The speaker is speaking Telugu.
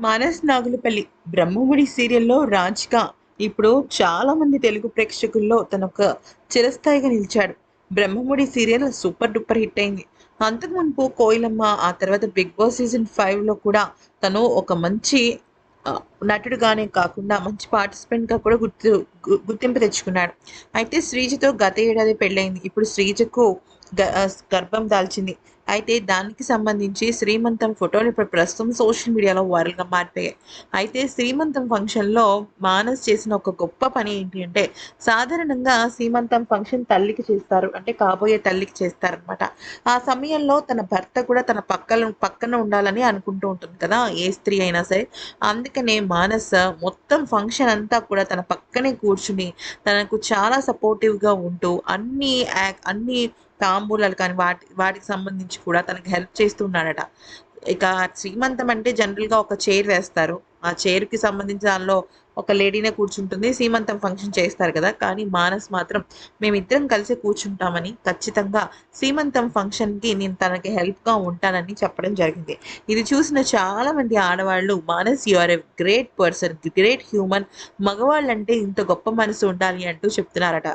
మానస్ నాగులపల్లి బ్రహ్మముడి సీరియల్లో రాజ్గా ఇప్పుడు చాలా మంది తెలుగు ప్రేక్షకుల్లో తన ఒక చిరస్థాయిగా నిలిచాడు. Brahmamudi serial super duper hit అయింది. అంతకు మునుపు కోయిలమ్మ ఆ తర్వాత బిగ్ బాస్ సీజన్ ఫైవ్లో కూడా తను ఒక మంచి నటుడుగానే కాకుండా మంచి పార్టిసిపెంట్గా కూడా గుర్తు గుర్తింపు తెచ్చుకున్నాడు. అయితే శ్రీజతో గత ఏడాది పెళ్ళైంది ఇప్పుడు శ్రీజకు గ- గర్భం దాల్చింది. అయితే దానికి సంబంధించి శ్రీమంతం ఫోటోలు ఇప్పుడు ప్రస్తుతం సోషల్ మీడియాలో వైరల్గా మారిపోయాయి. అయితే శ్రీమంతం ఫంక్షన్లో మానస్ చేసిన ఒక గొప్ప పని ఏంటి అంటే సాధారణంగా శ్రీమంతం ఫంక్షన్ తల్లికి చేస్తారు. అంటే కాబోయే తల్లికి చేస్తారనమాట ఆ సమయంలో తన భర్త కూడా తన పక్కన పక్కన ఉండాలని అనుకుంటూ ఉంటుంది కదా ఏ స్త్రీ అయినా సరే. అందుకనే మానస మొత్తం ఫంక్షన్ అంతా కూడా తన పక్కనే కూర్చుని తనకు చాలా సపోర్టివ్గా ఉంటూ అన్ని యాక్- అన్ని తాంబూలాలు కానీ వాటి వాటికి సంబంధించి కూడా తనకు హెల్ప్ చేస్తున్నాడట. ఇక శ్రీమంతం అంటే జనరల్గా ఒక చైర్ వేస్తారు. ఆ చైర్కి సంబంధించి దానిలో ఒక లేడీనే కూర్చుంటుంది. సీమంతం ఫంక్షన్ చేస్తారు కదా. కానీ మానస్ మాత్రం మేమిద్దరం కలిసి కూర్చుంటామని ఖచ్చితంగా సీమంతం ఫంక్షన్కి నేను తనకి హెల్ప్గా ఉంటానని చెప్పడం జరిగింది. ఇది చూసిన చాలా మంది ఆడవాళ్ళు Manas you are a great person great human మగవాళ్ళంటే ఇంత గొప్ప మనసు ఉండాలి అంటూ చెప్తున్నారట.